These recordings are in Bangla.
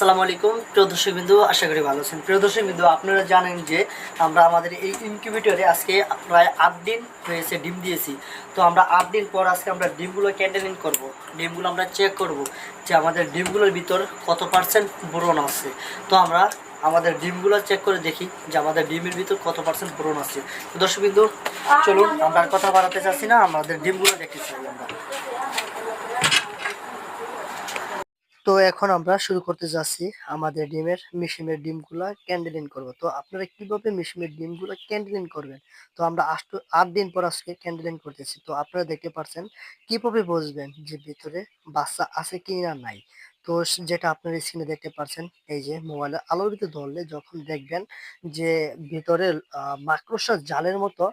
আসসালামু আলাইকুম। প্রিয় দর্শক বিন্দু আশা করি ভালো আছেন। প্রিয় দর্শক বিন্দু আপনারা জানেন যে আমরা আমাদের এই ইনকিউবেটরে আজকে প্রায় আট দিন হয়েছে ডিম দিয়েছি। তো আমরা আট দিন পর আজকে আমরা ডিমগুলো ক্যান্ডেলিং করব। ডিমগুলো আমরা চেক করব যে আমাদের ডিমগুলোর ভিতর কত পার্সেন্ট বোরন আছে। তো আমরা আমাদের ডিমগুলো চেক করে দেখি যে আমাদের ডিমের ভিতর কত পার্সেন্ট বোরন আছে। তো দর্শক বিন্দু চলুন আমরা কথা বাড়াতে চাচ্ছি না আমাদের ডিমগুলো দেখতে চাই আমরা। তো এখন আমরা শুরু করতে যাচ্ছি আমাদের ডিমের মিশিমের ডিমগুলা ক্যান্ডেলিন করব। তো আপনারা কীভাবে মিশিমের ডিমগুলো ক্যান্ডেলিন করবেন? তো আমরা আষ্ট আট দিন পর আজকে ক্যান্ডেলিন করতেছি। তো আপনারা দেখতে পাচ্ছেন কীভাবে বুঝবেন যে ভিতরে বাচ্চা আছে কি না নাই? তো যেটা আপনার স্ক্রিনে দেখতে পাচ্ছেন এই যে মোবাইলে আলোর ভিতরে ধরলে যখন দেখবেন যে ভিতরে আহ, মাকড়সার জালের মতো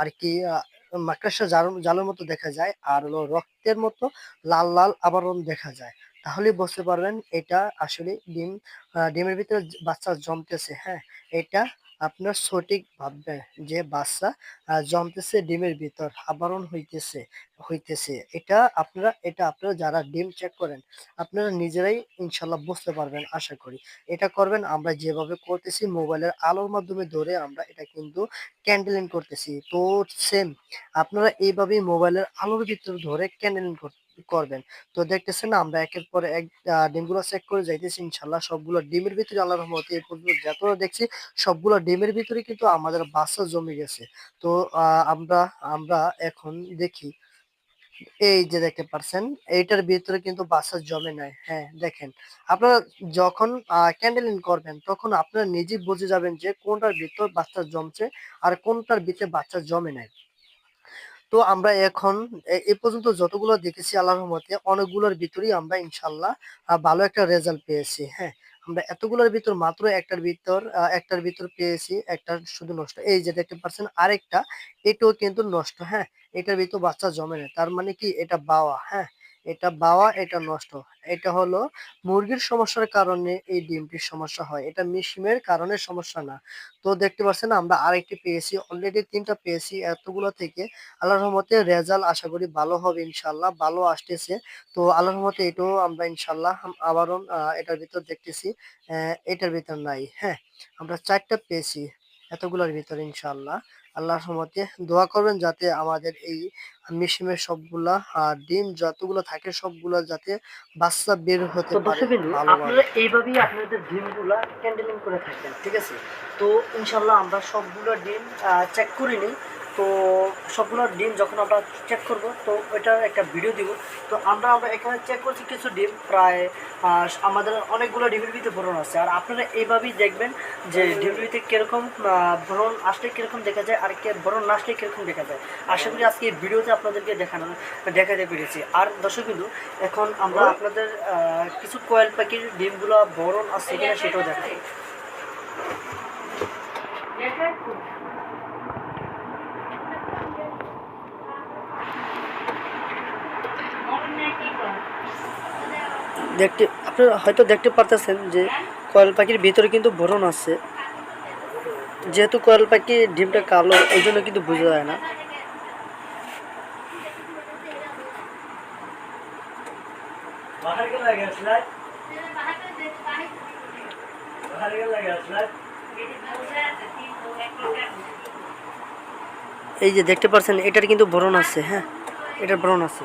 আর কি আহ, মাকড়সার জাল জালের মতো দেখা যায় আর হলো রক্তের মতো লাল লাল আবরণ দেখা যায়। তাহলে বুঝতে পারবেন এটা আসলে ডিম ডিমের ভিতরে বাচ্চা জমতেছে হ্যাঁ? এটা আপনার সঠিক ভাববেন যে বাচ্চা জমতেছে ডিমের ভিতর, আবরণ হইতেছে হইতেছে। এটা আপনারা এটা আপনারা যারা ডিম চেক করেন, আপনারা নিজেরাই ইনশাল্লাহ বুঝতে পারবেন, আশা করি। এটা করবেন, আমরা যেভাবে করতেছি, মোবাইলের আলোর মাধ্যমে ধরে আমরা এটা কিন্তু ক্যান্ডেলিং করতেছি। তো সেম আপনারা এইভাবেই মোবাইলের আলোর ভিতরে ধরে ক্যান্ডেলিং করবেন। তো দেখতেছেন আমরা একের পর এক ডিমগুলো চেক করে যাইতেছি, ইনশাল্লাহ সবগুলো ডিমের ভিতরে আল্লাহর রহমতে এই পর্যন্ত যতটা দেখছি, সবগুলো ডিমের ভিতরে কিন্তু আমাদের বাচ্চা জমে গেছে। তো আমরা আমরা এখন দেখি, এই যে দেখতে পারছেন, এইটার ভিতরে কিন্তু বাচ্চা জমে নাই। হ্যাঁ দেখেন, আপনারা যখন ক্যান্ডেলিং করবেন, তখন আপনারা নিজেই বুঝে যাবেন যে কোনটার ভিতর বাচ্চা জমছে আর কোনটার ভিতরে বাচ্চা জমে নাই। তো আমরা এখন এ পর্যন্ত যতগুলো দেখেছি আল্লাহ মতে অনেকগুলোর ভিতরেই আমরা ইনশাল্লাহ ভালো একটা রেজাল্ট পেয়েছি হ্যাঁ। আমরা এতগুলোর ভিতর মাত্র একটার ভিতর একটার ভিতর পেয়েছি, একটা শুধু নষ্ট। এই যে দেখতে পারছেন আরেকটা, এটাও কিন্তু নষ্ট হ্যাঁ। এটার ভিতর বাচ্চা জমে না, তার মানে কি? এটা বাওয়া হ্যাঁ। এটা বাওয়া, এটা নষ্ট। এটা হলো মুরগির সমস্যার কারণে এই ডিমটির সমস্যা হয়। এটা মিশিমের কারণে সমস্যা না। তো দেখতে পাচ্ছেন আমরা আরেকটি পেয়েছি অলরেডি তিনটা পেয়েছি। এতগুলো থেকে আল্লাহর রহমতে রেজাল্ট আশা করি ভালো হবে ইনশাল্লাহ ভালো আসতেছে। তো আল্লাহর রহমতে এটাও আমরা ইনশাল্লাহ আবারও এটার ভিতর দেখতেছি এটার ভিতর নাই। হ্যাঁ আমরা চারটা পেয়েছি এতগুলোর ভিতরে ইনশাল্লাহ আল্লাহর রহমতে দোয়া করবেন যাতে আমাদের এই মিশিমের সবগুলা ডিম যতগুলো থাকে সবগুলো যাতে বাচ্চা বের হতে পারে আপনারা এইভাবেই আপনাদের ডিমগুলা ক্যান্ডেলিং করে থাকবেন ঠিক আছে? তো ইনশাল্লাহ আমরা সবগুলো ডিম চেক করে নিই। তো সবগুলো ডিম যখন আমরা চেক করব তো ওইটার একটা ভিডিও দিব। তো আমরা আমরা এখানে চেক করছি কিছু ডিম প্রায় আমাদের অনেকগুলো ডিমের ভিতরে ভরণ আছে। আর আপনারা এইভাবেই দেখবেন যে ডিমের ভিতরে কীরকম ভরণ আসলে কীরকম দেখা যায় আর কে ভরণ না আসলে কীরকম দেখা যায়। আশা করি আজকে এই ভিডিওতে আপনাদেরকে দেখানো দেখাতে পেরেছি। আর দর্শক বিন্দু এখন আমরা আপনাদের কিছু কয়েল পাখির ডিমগুলো বরণ আছে কিনা সেটাও দেখাই দেখতে, আপনারা হয়তো দেখতে পারতেছেন যে কোয়েল পাখির ভিতরে কিন্তু বরণ আছে। যেহেতু কোয়েল পাখি ডিমটা কালো ওই জন্য কিন্তু বোঝা যায় না। এই যে দেখতে পাচ্ছেন এটার কিন্তু বরণ আছে হ্যাঁ? এটার বরণ আছে।